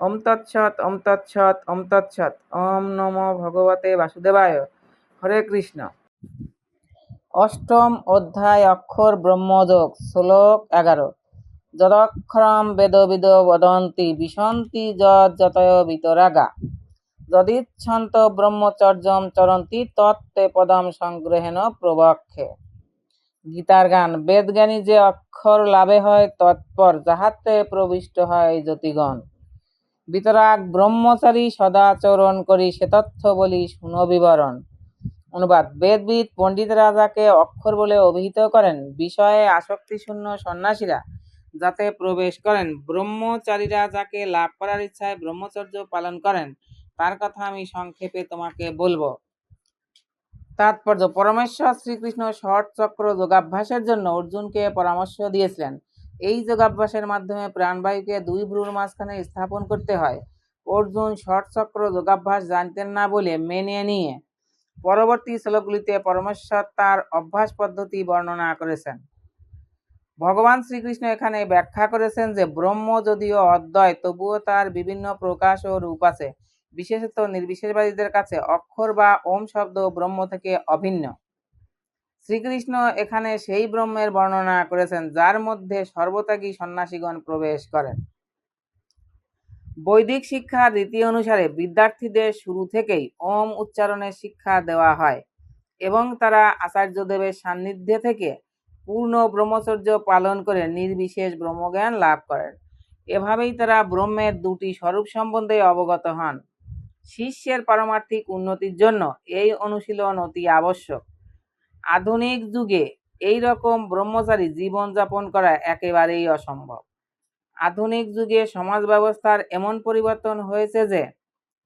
ওম তৎসৎ ওম তৎসৎ ওম তৎসৎ। ওম নমো ভগবতে বাসুদেবায়। হরে কৃষ্ণ। অষ্টম অধ্যায়, অক্ষর ব্রহ্মযোগ, শ্লোক এগারো। যদক্ষরম বেদবিদ বদন্তি বিশন্তি যতয় বিতরাগা। যদিচ্ছন্ত ব্রহ্মচর্যম চরন্তি তত্ত্বে পদম সংগ্রহেণ প্রবক্ষে। গীতার গান, বেদজ্ঞানী যে অক্ষর লাভে হয় তৎপর, যাহাতে প্রবিষ্ট হয় জ্যোতিগণ। বিতরাগ ব্রহ্মচারী সদাচরণ করি সে তথ্য বলি শুনো বিবরণ। অনুবাদ, বেদবিদ, পণ্ডিত রাজাকে অক্ষর বলে অভিহিত করেন। বিষয়ে আসক্তিশূন্য সন্ন্যাসীরা যাতে প্রবেশ করেন। ব্রহ্মচারীরা যাকে লাভ করার ইচ্ছায় ব্রহ্মচর্য পালন করেন। তার কথা আমি সংক্ষেপে তোমাকে বলব। তাৎপর্য, পরমেশ্বর শ্রীকৃষ্ণ ষট চক্র যোগাভ্যাসের জন্য অর্জুনকে পরামর্শ দিয়েছিলেন। এই যোগাভ্যাসের মাধ্যমে প্রাণবায়ুকে দুই ভ্রুর মাঝখানে স্থাপন করতে হয়। অর্জুন চক্র যোগাভ্যাস জানতেন না বলে মেনে নিয়ে পরবর্তী শ্লোকগুলিতে পরমেশ্বর তার অভ্যাস পদ্ধতি বর্ণনা করেছেন। ভগবান শ্রীকৃষ্ণ এখানে ব্যাখ্যা করেছেন যে ব্রহ্ম যদিও অদ্বয়, তবুও তার বিভিন্ন প্রকাশ ও রূপ আছে। বিশেষত নির্বিশেষবাদীদের কাছে অক্ষর বা ওম শব্দ ব্রহ্ম থেকে অভিন্ন। শ্রীকৃষ্ণ এখানে সেই ব্রহ্মের বর্ণনা করেছেন, যার মধ্যে সর্বত্যাগী সন্ন্যাসীগণ প্রবেশ করেন। বৈদিক শিক্ষার রীতি অনুসারে বিদ্যার্থীদের শুরু থেকেই ওম উচ্চারণের শিক্ষা দেওয়া হয় এবং তারা আচার্যদেবের সান্নিধ্যে থেকে পূর্ণ ব্রহ্মচর্য পালন করে নির্বিশেষ ব্রহ্মজ্ঞান লাভ করেন। এভাবেই তারা ব্রহ্মের দুটি স্বরূপ সম্বন্ধে অবগত হন। শিষ্যের পারমার্থিক উন্নতির জন্য এই অনুশীলন অতি আবশ্যক। আধুনিক যুগে এই রকম ব্রহ্মচারী জীবনযাপন করা একেবারেই অসম্ভব। আধুনিক যুগে সমাজ ব্যবস্থার এমন পরিবর্তন হয়েছে যে,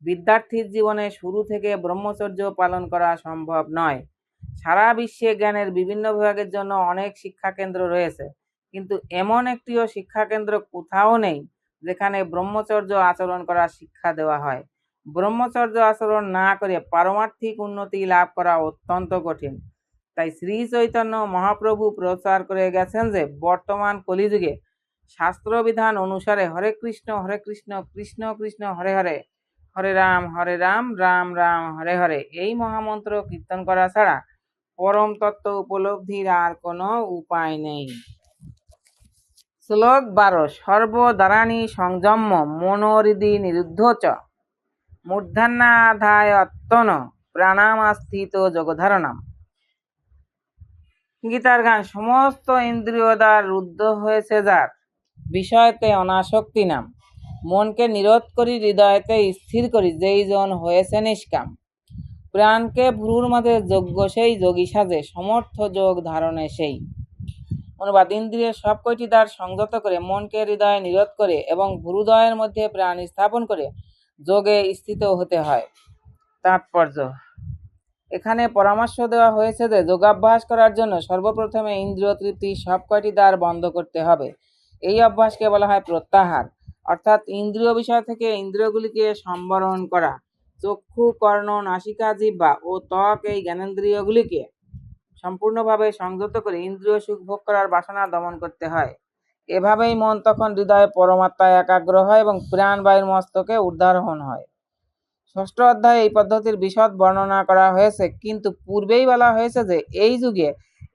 বিদ্যার্থীর জীবনে শুরু থেকে ব্রহ্মচর্য পালন করা সম্ভব নয়। সারা বিশ্বে জ্ঞানের বিভিন্ন বিভাগের জন্য অনেক শিক্ষা কেন্দ্র রয়েছে, কিন্তু এমন একটিও শিক্ষা কেন্দ্র কোথাও নেই যেখানে ব্রহ্মচর্য আচরণ করা শিক্ষা দেওয়া হয়। ব্রহ্মচর্য আচরণ না করে পারমার্থিক উন্নতি লাভ করা অত্যন্ত কঠিন। তাই শ্রী চৈতন্য মহাপ্রভু প্রচার করে গেছেন যে বর্তমান কলিযুগে শাস্ত্রবিধান অনুসারে হরে কৃষ্ণ হরে কৃষ্ণ কৃষ্ণ কৃষ্ণ, হরে হরে হরে রাম হরে রাম রাম রাম, হরে হরে। এই মহামন্ত্র কীর্তন করা ছাড়া পরম তত্ত্ব উপলব্ধির আর কোনো উপায় নেই। শ্লোক বারো, সর্বদারাণী সংযম্য মনোহৃদি নিরুদ্ধ চ মূর্ধান্নাধায় অত্তন প্রাণামাস্থিত জগধারণাম। গীতার গান, সমস্ত ইন্দ্রিয় দ্বার রুদ্ধ হয়েছে যার। বিষয়তে অনাসক্তি নাম। মনকে নিরোধ করি, হৃদয়তে স্থির করি, যেই জন হয়েছে নিষ্কাম। প্রাণকে ভ্রুর মাঝে যোগ্য সেই যোগী সাজে, সমর্থ যোগ ধারণে সেই। অনুবাদ ইন্দ্রিয়ের সব কয়টি দ্বার সংযত করে, মনকে হৃদয়ে নিরোধ করে এবং ভ্রুদয়ের মধ্যে প্রাণ স্থাপন করে, যোগে স্থিত হতে হয়। তাৎপর্য এখানে পরামর্শ দেওয়া হয়েছে যে যোগাভ্যাস করার জন্য সর্বপ্রথমে ইন্দ্রিয় তৃপ্তি সব কয়টি দ্বার বন্ধ করতে হবে। এই অভ্যাসকে বলা হয় প্রত্যাহার। অর্থাৎ ইন্দ্রিয় বিষয় থেকে ইন্দ্রিয়গুলিকে সম্বরণ করা। চক্ষু, কর্ণ, নাসিকা, জিহ্বা ও ত্বক এই জ্ঞানেন্দ্রিয়গুলিকে সম্পূর্ণভাবে সংযত করে ইন্দ্রিয় সুখ ভোগ করার বাসনা দমন করতে হয়। এভাবেই মন তখন হৃদয়ে পরমাত্মায় একাগ্র হয় এবং প্রাণবায়ুর মস্তকে উদ্ধারণ হয়। ষষ্ঠ অধ্যায়ে এই পদ্ধতির বিশদ বর্ণনা করা হয়েছে, কিন্তু পূর্বেই বলা হয়েছে যে এই যুগে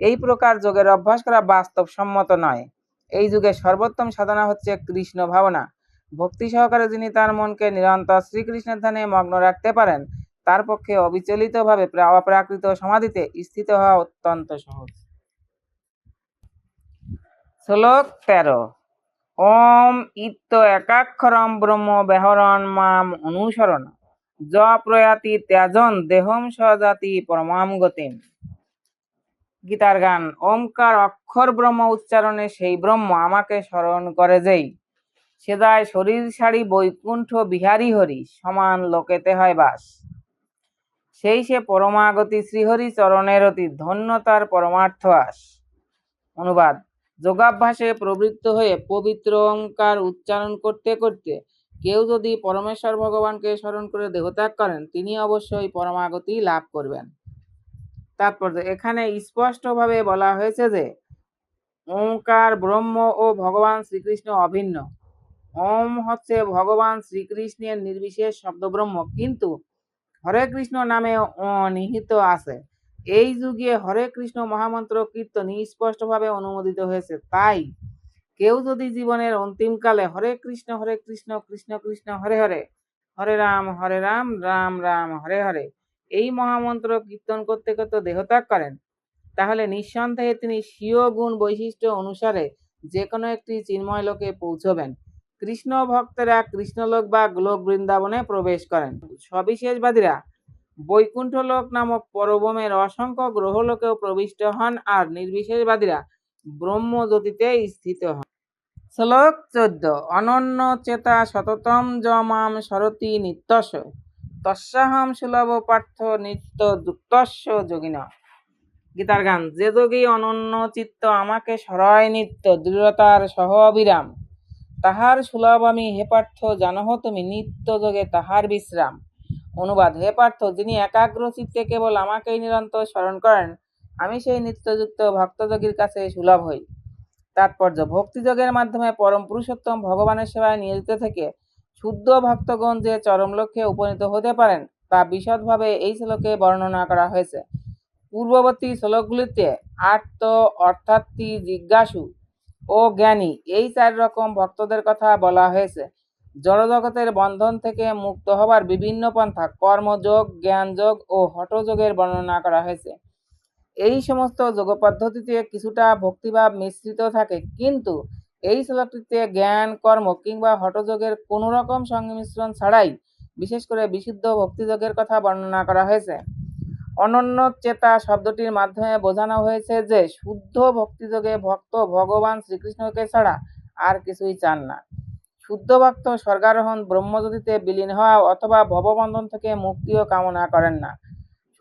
এই প্রকার যোগের অভ্যাস করা বাস্তবসম্মত নয়। এই যুগে সর্বোত্তম সাধনা হচ্ছে কৃষ্ণ ভাবনা। ভক্তি সহকারে যিনি তার মনকে নিরন্তর শ্রীকৃষ্ণের ধ্যানে মগ্ন রাখতে পারেন, তার পক্ষে অবিচলিতভাবে অপ্রাকৃত সমাধিতে স্থিত হওয়া অত্যন্ত সহজ। শ্লোক তেরো। ওম ইত্য একাক্ষরম ব্রহ্ম ব্যাহরণ মাম অনুসরণ। য প্রয়াতি ত্যাজন দেহম সজাতি পরমাম গতিম। গীতার গান, ওমকার অক্ষর ব্রহ্ম উচ্চারণে সেই ব্রহ্ম আমাকে স্মরণ করে যেই। সেদায় শরীর ছাড়ি বৈকুণ্ঠ বিহারী হরি, সমান লোকেতে হয় বাস। সেই সে পরমাগতি শ্রীহরি চরণের অতি ধন্যতার পরমার্থ আস। অনুবাদ, যোগাভ্যাসে প্রবৃত্ত হয়ে পবিত্র ওঙ্কার উচ্চারণ করতে করতে কেউ যদি পরমেশ্বর ভগবানকে স্মরণ করে দেহত্যাগ করেন, তিনি অবশ্যই পরমাগতি লাভ করবেন। তাৎপর্য এখানে স্পষ্টভাবে বলা হয়েছে যে ওঙ্কার ব্রহ্ম ও ভগবান শ্রীকৃষ্ণ অভিন্ন। ওম হচ্ছে ভগবান শ্রীকৃষ্ণের নির্বিশেষ শব্দব্রহ্ম, কিন্তু হরে কৃষ্ণ নামে নিহিত আছে। এই যুগে হরে কৃষ্ণ মহামন্ত্র কীর্তন স্পষ্টভাবে অনুমোদিত হয়েছে। তাই কেউ যদি জীবনের অন্তিমকালে হরে কৃষ্ণ হরে কৃষ্ণ কৃষ্ণ কৃষ্ণ, হরে হরে হরে রাম হরে রাম রাম রাম, হরে হরে, এই মহামন্ত্র কীর্তন করতে করতে দেহত্যাগ করেন, তাহলে নিঃসন্দেহে তিনি স্বীয় গুণ বৈশিষ্ট্য অনুসারে যে কোনো একটি চিন্ময় লোকে পৌঁছবেন। কৃষ্ণ ভক্তেরা কৃষ্ণলোক বা গোলক বৃন্দাবনে প্রবেশ করেন। সবিশেষবাদীরা, বৈকুণ্ঠলোক নামক পরবমের অসংখ্য গ্রহলোকেও প্রবিষ্ট হন, আর নির্বিশেষবাদীরা ব্রহ্মজ্যোতিতে স্থিত হন শ্লোক চোদ্দ, অনন্য চেতা সততম জমাম সরতি নিত্যস তস্যাহম সুলভ পার্থ নিত্য যুক্তস্য যোগিন। গীতার গান, যে যোগী অনন্য চিত্ত আমাকে সরয় নিত্য দৃঢ়তার সহ অবিরাম, তাহার সুলভ আমি হে পার্থ জানহ তুমি নিত্য যোগে তাহার বিশ্রাম। অনুবাদ, হে পার্থ, যিনি একাগ্র চিত্তে কেবল আমাকেই নিরন্তর স্মরণ করেন আমি সেই নিত্যযুক্ত ভক্তযোগীর কাছে সুলভ হই। তাৎপর্য, ভক্তিযোগের মাধ্যমে পরম পুরুষোত্তম ভগবানের সেবায় নিয়োজিত থেকে শুদ্ধ ভক্তগণ যে চরম লক্ষ্যে উপনীত হতে পারেন, তা বিশদভাবে এই শ্লোকে বর্ণনা করা হয়েছে। পূর্ববর্তী শ্লোকগুলিতে আর্ত অর্থাৎ জিজ্ঞাসু ও জ্ঞানী এই চার রকম ভক্তদের কথা বলা হয়েছে। জড়জগতের বন্ধন থেকে মুক্ত হবার বিভিন্ন পন্থা, কর্মযোগ, জ্ঞানযোগ ও হঠযোগের বর্ণনা করা হয়েছে। এই সমস্ত যোগ পদ্ধতিতে কিছুটা ভক্তিভাব মিশ্রিত থাকে, কিন্তু এই শ্লোকটিতে জ্ঞান, কর্ম কিংবা হঠযোগের কোনো রকম সংমিশ্রণ ছাড়াই বিশেষ করে বিশুদ্ধ ভক্তিযোগের কথা বর্ণনা করা হয়েছে। অনন্য চেতা শব্দটির মাধ্যমে বোঝানো হয়েছে যে, শুদ্ধ ভক্তিযোগে ভক্ত ভগবান শ্রীকৃষ্ণকে ছাড়া আর কিছুই চান না। শুদ্ধ ভক্ত স্বর্গারোহণ ব্রহ্মজ্যোতিতে বিলীন হওয়া অথবা ভববন্ধন থেকে মুক্তিও কামনা করেন না।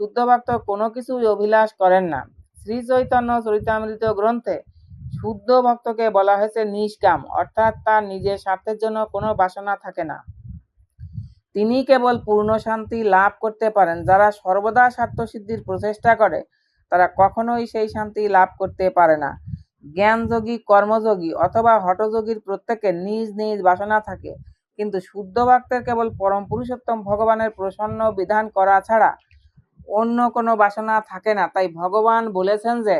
শুদ্ধ ভক্ত কোনো কিছুই অভিলাষ করেন না। শ্রী চৈতন্য চরিতামৃত গ্রন্থে শুদ্ধ ভক্তকে বলা হয়েছে নিষ্কাম, অর্থাৎ তার নিজের স্বার্থের জন্য কোনো বাসনা থাকে না। তিনি কেবল পূর্ণ শান্তি লাভ করতে পারেন, যারা সর্বদা স্বার্থসিদ্ধির প্রচেষ্টা করে, তারা কখনোই সেই শান্তি লাভ করতে পারে না। জ্ঞানযোগী, কর্মযোগী অথবা হটযোগীর প্রত্যেকের নিজ নিজ বাসনা থাকে। কিন্তু শুদ্ধ ভক্তের কেবল পরম পুরুষোত্তম ভগবানের প্রসন্ন বিধান করা ছাড়া অন্য কোনো বাসনা থাকে না। তাই ভগবান বলেছেন যে,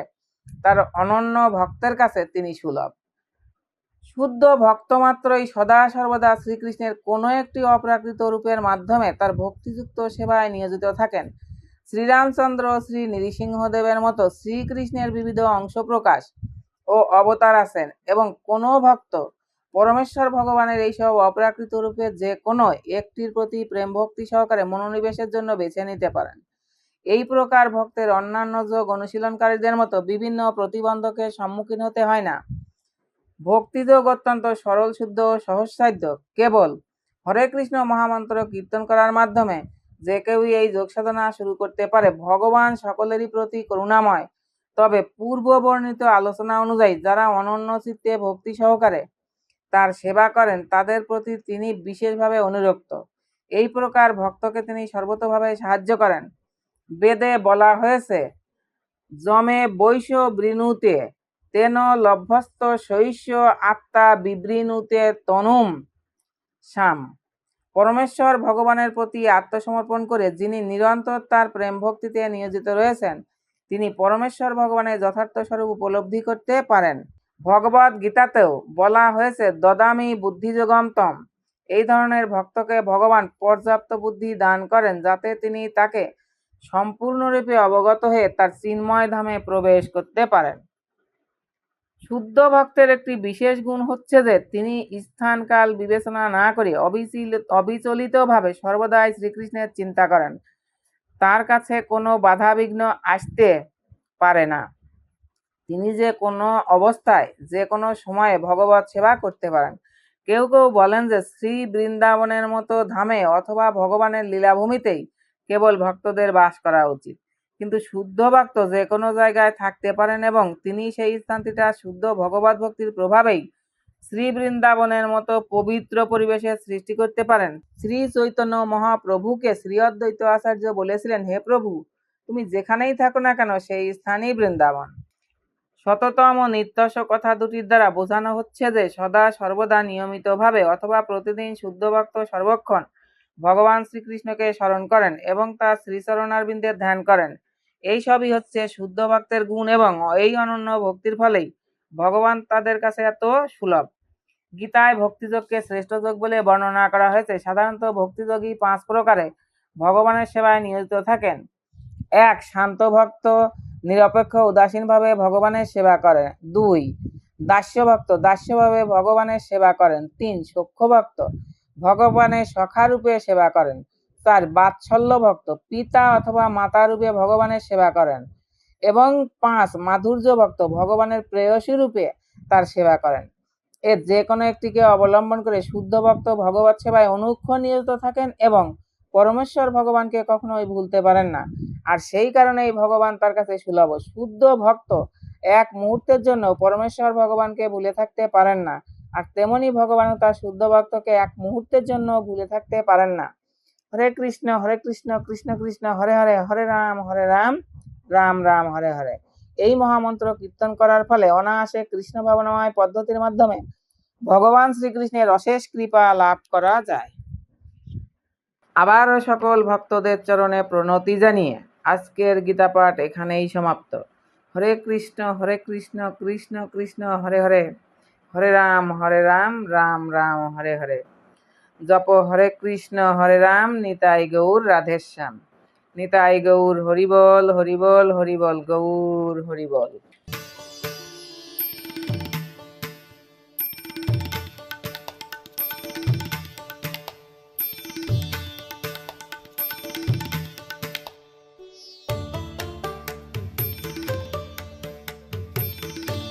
তার অনন্য ভক্তের কাছে তিনি সুলভ। শুদ্ধ ভক্ত মাত্রই সদা সর্বদা শ্রীকৃষ্ণের কোনো একটি অপ্রাকৃত রূপের মাধ্যমে তার ভক্তিযুক্ত সেবায় নিয়োজিত থাকেন। শ্রীরামচন্দ্র শ্রী নৃসিংহদেবের মতো শ্রীকৃষ্ণের বিবিধ অংশ প্রকাশ ও অবতার আছেন এবং কোনো ভক্ত পরমেশ্বর ভগবানের এইসব অপ্রাকৃত রূপে যে কোনো একটির প্রতি প্রেম ভক্তি সহকারে মনোনিবেশের জন্য বেছে নিতে পারেন। এই প্রকার ভক্তের অন্যান্য যোগ অনুশীলনকারীদের মতো বিভিন্ন প্রতিবন্ধকের সম্মুখীন হতে হয় না। ভক্তিযোগ অত্যন্ত সরল, শুদ্ধ ও সহজসাধ্য। কেবল হরে কৃষ্ণ মহামন্ত্র কীর্তন করার মাধ্যমে যে কেউই এই যোগ সাধনা শুরু করতে পারে, ভগবান সকলেরই প্রতি করুণাময়। তবে পূর্ব বর্ণিত আলোচনা অনুযায়ী যারা অনন্য চিত্তে ভক্তি সহকারে তার সেবা করেন, তাদের প্রতি তিনি বিশেষভাবে অনুরক্ত। এই প্রকার ভক্তকে তিনি সর্বতভাবে সাহায্য করেন। বেদে বলা হয়েছে জমে বৈশ বৃণুতে তেন লভ্যস্ত শৈষ্য আত্মা বিবৃণুতে তনুম শাম পরমেশ্বর ভগবানের প্রতি আত্মসমর্পণ করে যিনি নিরন্তর তার প্রেম ভক্তিতে নিয়োজিত রয়েছেন, তিনি পরমেশ্বর ভগবানের যথার্থ স্বরূপ উপলব্ধি করতে পারেন। ভগবত গীতাতেও বলা হয়েছে, দদামি বুদ্ধিযোগন্তম এই ধরনের ভক্তকে ভগবান পর্যাপ্ত বুদ্ধি দান করেন যাতে তিনি তাকে সম্পূর্ণরূপে অবগত হয়ে তার চিন্ময় ধামে প্রবেশ করতে পারেন। শুদ্ধ ভক্তের একটি বিশেষ গুণ হচ্ছে যে, তিনি স্থানকাল বিবেচনা না করে অবিচলিত অবিচলিতভাবে সর্বদাই শ্রীকৃষ্ণের চিন্তা করেন। তার কাছে কোনো বাধাবিঘ্ন আসতে পারে না। তিনি যে কোনো অবস্থায়, যে কোনো সময়ে ভগবত সেবা করতে পারেন। কেউ কেউ বলেন যে, শ্রী বৃন্দাবনের মতো ধামে অথবা ভগবানের লীলাভূমিতেই কেবল ভক্তদের বাস করা উচিত। কিন্তু শুদ্ধ ভক্ত যে কোনো জায়গায় থাকতে পারেন এবং তিনি সেই স্থানটিটা শুদ্ধ ভগবত ভক্তির প্রভাবেই শ্রী বৃন্দাবনের মতো পবিত্র পরিবেশের সৃষ্টি করতে পারেন। শ্রী চৈতন্য মহাপ্রভুকে শ্রী অদ্বৈত আচার্য বলেছিলেন, হে প্রভু, তুমি যেখানেই থাকো না কেন সেই স্থানই বৃন্দাবন। শততম নিত্যস্ব কথা দুটির দ্বারা বোঝানো হচ্ছে যে সদা সর্বদা নিয়মিতভাবে অথবা প্রতিদিন শুদ্ধ ভক্ত সর্বক্ষণ ভগবান শ্রীকৃষ্ণকে স্মরণ করেন এবং তার শ্রীচরণারবিন্দের ধ্যান করেন। এই সবই হচ্ছে শুদ্ধ ভক্তের গুণ এবং এই অনন্য ভক্তির ফলেই ভগবান তাদের কাছে এত সুলভ। গীতায় ভক্তিযোগকে শ্রেষ্ঠ যোগ বলে বর্ণনা করা হয়েছে। সাধারণত ভক্তিযোগী পাঁচ প্রকারে ভগবানের সেবায় নিয়োজিত থাকেন। এক, শান্ত ভক্ত, নিরপেক্ষ, উদাসীনভাবে ভগবানের সেবা করেন। দুই দাস্য ভক্ত দাস্যভাবে ভগবানের সেবা করেন। তিন, সূক্ষ্ম ভক্ত ভগবানের সখারূপে সেবা করেন। চার বাৎসল্য ভক্ত পিতা অথবা মাতা রূপে ভগবানের সেবা করেন এবং পাঁচ মাধুর্য ভক্ত ভগবানের প্রেয়সী রূপে তার সেবা করেন। এর যে কোনো একটিকে অবলম্বন করে শুদ্ধ ভক্ত ভগবত সেবায় অনুক্ষণ নিয়োজিত থাকেন এবং পরমেশ্বর ভগবানকে কখনোই ভুলতে পারেন না। আর সেই কারণেই ভগবান তার কাছে সুলভ। শুদ্ধ ভক্ত এক মুহূর্তের জন্য পরমেশ্বর ভগবানকে ভুলে থাকতে পারেন না। আর তেমনি ভগবানও তার শুদ্ধ ভক্তকে এক মুহূর্তের জন্য ভুলে থাকতে পারেন না। হরে কৃষ্ণ হরে কৃষ্ণ কৃষ্ণ কৃষ্ণ, হরে হরে হরে রাম হরে রাম রাম রাম, হরে হরে। এই মহামন্ত্র কীর্তন করার ফলে অনায়াসে কৃষ্ণ ভাবনাময় পদ্ধতির মাধ্যমে ভগবান শ্রীকৃষ্ণের অশেষ কৃপা লাভ করা যায়। আবারও সকল ভক্তদের চরণে প্রণতি জানিয়ে আজকের গীতা পাঠ এখানেই সমাপ্ত। হরে কৃষ্ণ হরে কৃষ্ণ কৃষ্ণ কৃষ্ণ, হরে হরে। হরে রাম হরে রাম রাম রাম, হরে হরে। জপ হরে কৃষ্ণ, হরে রাম, নিতাই গৌর রাধেশ্যাম নিতাই গৌর হরিবল হরিবল হরিবল গৌর হরিবল